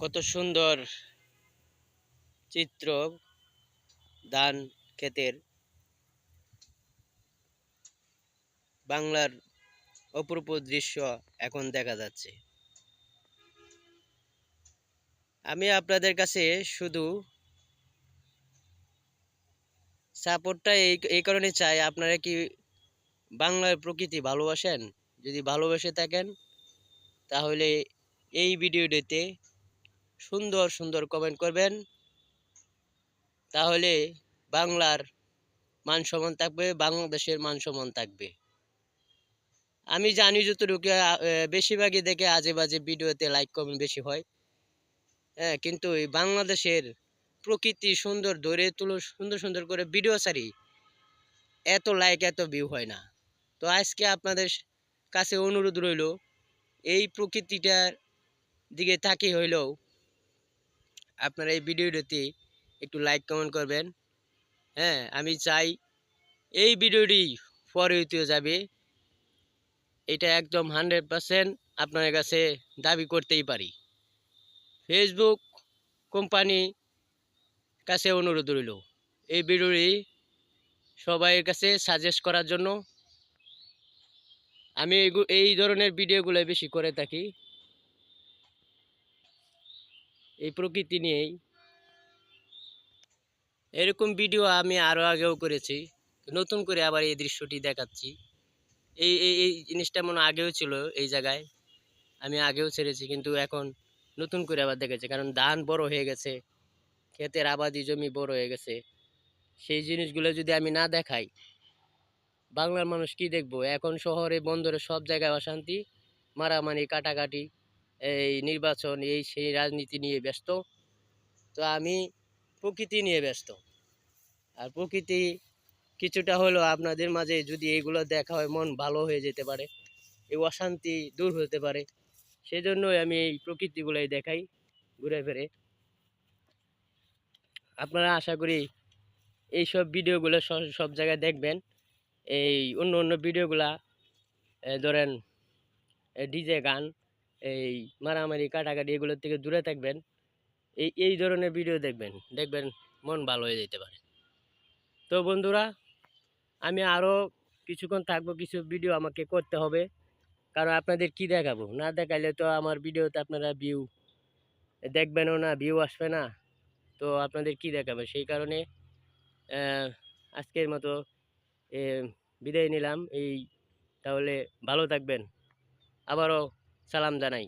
কত সুন্দর চিত্র ধান ক্ষেতের। বাংলার অপূর্ব দৃশ্য এখন দেখা যাচ্ছে। আমি আপনাদের কাছে শুধু সাপোর্টটা এই এই কারণে চাই, আপনারা কি বাংলার প্রকৃতি ভালোবাসেন? যদি ভালোবেসে থাকেন, তাহলে এই ভিডিওটিতে সুন্দর সুন্দর কমেন্ট করবেন। তাহলে বাংলার মান সম্মান থাকবে, বাংলাদেশের মান সম্মান থাকবে। আমি জানি যতটুকু বেশিরভাগই দেখে আজে বাজে ভিডিওতে লাইক কমেন্ট বেশি হয়। হ্যাঁ কিন্তু এই বাংলাদেশের প্রকৃতি সুন্দর ধরে তুলো, সুন্দর সুন্দর করে ভিডিও ছাড়ি, এত লাইক এত ভিউ হয় না। তো আজকে আপনাদের কাছে অনুরোধ রইল, এই প্রকৃতিটার দিকে তাকিয়ে হইলেও আপনারা এই ভিডিওটিতে একটু লাইক কমেন্ট করবেন। হ্যাঁ আমি চাই এই ভিডিওটি পরে হইতেও যাবে। এটা একদম হান্ড্রেড পার্সেন্ট আপনার কাছে দাবি করতেই পারি। ফেসবুক কোম্পানি কাছে অনুরোধ রইল এই ভিডিওটি সবাইয়ের কাছে সাজেস্ট করার জন্য। আমি এই ধরনের ভিডিওগুলো বেশি করে থাকি। এই প্রকৃতি নিয়েই। এরকম ভিডিও আমি আরও আগেও করেছি, নতুন করে আবার এই দৃশ্যটি দেখাচ্ছি। এই এই এই জিনিসটা মনে আগেও ছিল এই জায়গায়, আমি আগেও ছেড়েছি, কিন্তু এখন নতুন করে আবার দেখেছি, কারণ ধান বড় হয়ে গেছে, ক্ষেতের আবাদি জমি বড় হয়ে গেছে। সেই জিনিসগুলো যদি আমি না দেখাই, বাংলার মানুষ কি দেখব? এখন শহরে, বন্দরে সব জায়গায় অশান্তি, মারামারি, কাটাকাটি এই নির্বাচন, এই সেই রাজনীতি নিয়ে ব্যস্ত। তো আমি প্রকৃতি নিয়ে ব্যস্ত। আর প্রকৃতি কিছুটা হলো আপনাদের মাঝে যদি এগুলো দেখা হয়, মন ভালো হয়ে যেতে পারে। এই অশান্তি দূর হতে পারে। সেই জন্যই আমি এই প্রকৃতিগুলোই দেখাই ঘুরে ফিরে। আপনারা আশা করি এই সব ভিডিওগুলো সব জায়গায় দেখবেন। এই অন্য অন্য ভিডিওগুলা ধরেন ডিজে গান এই মারামারি, কাটাকাটি এগুলোর থেকে দূরে থাকবেন। এই এই ধরনের ভিডিও দেখবেন। দেখবেন মন ভালো হয়ে যেতে পারে। তো বন্ধুরা, আমি আরও কিছুক্ষণ থাকব, কিছু ভিডিও আমাকে করতে হবে। কারণ আপনাদের কি দেখাবো? না দেখাইলে তো আমার ভিডিওতে আপনারা ভিউ দেখবেনও না ভিউ আসবে না। তো আপনাদের কি দেখাবে? সেই কারণে আজকের মতো বিদায় নিলাম। এই, তাহলে ভালো থাকবেন। আবারও সালাম জানাই